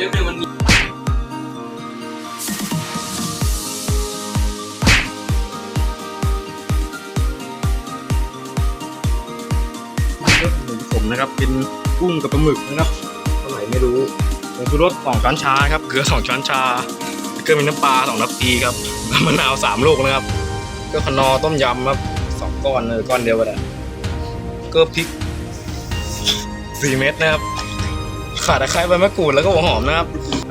มันวัมือนผมนะครับเป็นกุ้งกับปลาหมึกนะครับเท่าไหร่ไม่รู้ผงชูรสสองช้อนชาครับเกลือสองช้อนชาเกลือมีน้ำปลาสองน้ำปีครับมะนาวสามลูกนะครับก็ขนอต้มยำครับสองก้อนเออก้อนเดียวกันก็พริกสี่เม็ดนะครับ ขาตะไคร้ใบมะกรูดแล้วก็หัวหอมนะครับ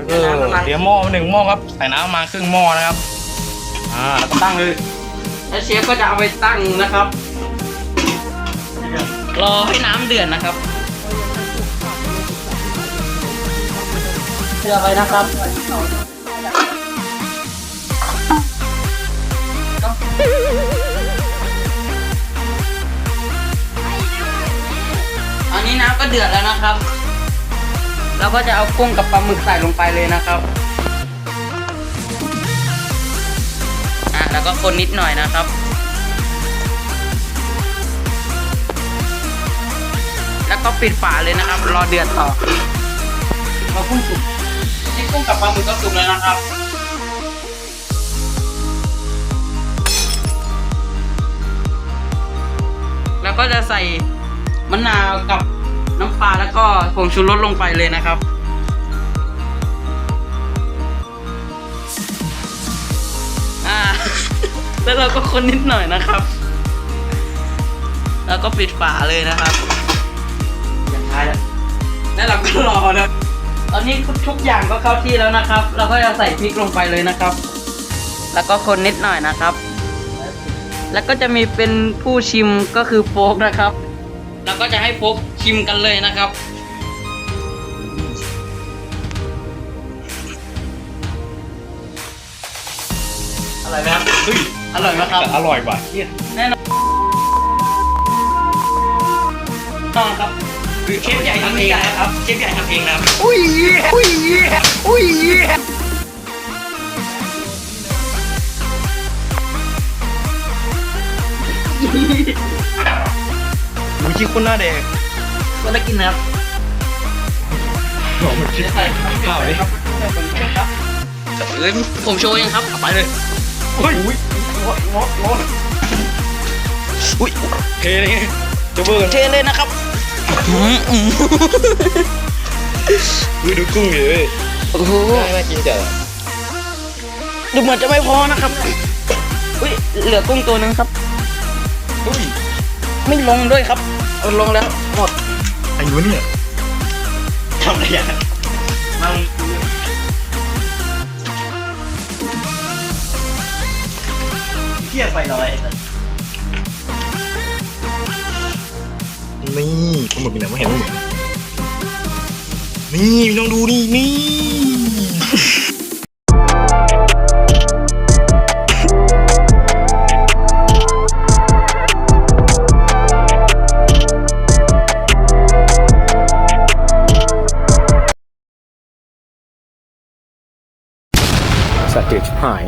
เออเดี๋ยวหม้อมาหนึ่งหม้อครับใส่น้ำมาครึ่งหม้อนะครับ อ่าแล้วก็ตั้งเลยแล้วเชฟก็จะเอาไปตั้งนะครับ รอให้น้ำเดือดนะครับเชื่อไปนะครับอันนี้น้ำก็เดือดแล้วนะครับ เราก็จะเอากุ้งกับปลาหมึกใส่ลงไปเลยนะครับอะแล้วก็คนนิดหน่อยนะครับแล้วก็ปิดฝาเลยนะครับ รอเดือดต่อพอกุ้งสุกนี่กุ้งกับปลาหมึกก็สุกแล้วนะครับ แล้วก็จะใส่มะนาวกับ น้ำปลาแล้วก็ผงชูรสลงไปเลยนะครับ อ่า แล้วเราก็คนนิดหน่อยนะครับ แล้วก็ปิดฝาเลยนะครับ อย่างท้ายแล้วแล้วเราก็รอนะ ตอนนี้ทุกอย่างก็เข้าที่แล้วนะครับ เราก็จะใส่พริกลงไปเลยนะครับ แล้วก็คนนิดหน่อยนะครับ แล้วก็จะมีเป็นผู้ชิมก็คือโฟกนะครับ แล้วก็จะให้โฟกชิมกันเลยนะครับ อร่อยไหมครับเฮ้ยอร่อยไหมครับแต่อร่อยว่ะเฮียแน่นอนต้องครับเชฟใหญ่ทำเองนะครับเชฟใหญ่ทำเองนะครับอุ้ยอุ้ยอุ้ยมึง คิดคนหน้าแดงก็ได้กินนะครับหอมมันคิดเดี๋ยวใส่ข้าวดิครับเอ้ยผมโชว์เองครับไปเลยอุ้ยอุ้ยร้อนร้อนร้อนอุ้ยเทเลยไงจะเบิร์นเทเลยนะครับอืมอืมอุ้ยดูกุ้งดิเว้ยโอ้โหน่ากินจัดดูเหมือนจะไม่พอนะครับอุ้ยเหลือกุ้งตัวหนึงครับอุ้ย ไม่ลงด้วยครับเอาลงแล้วหมดไอ้วะเนี่ยทำอะไรอะมันเที่ยไปลอยนี่ปลาหมึกเป็นไหนวะเห็นปลาหมึกนี่ลองดูนี่นี่ สัตว์เดรัจฉาน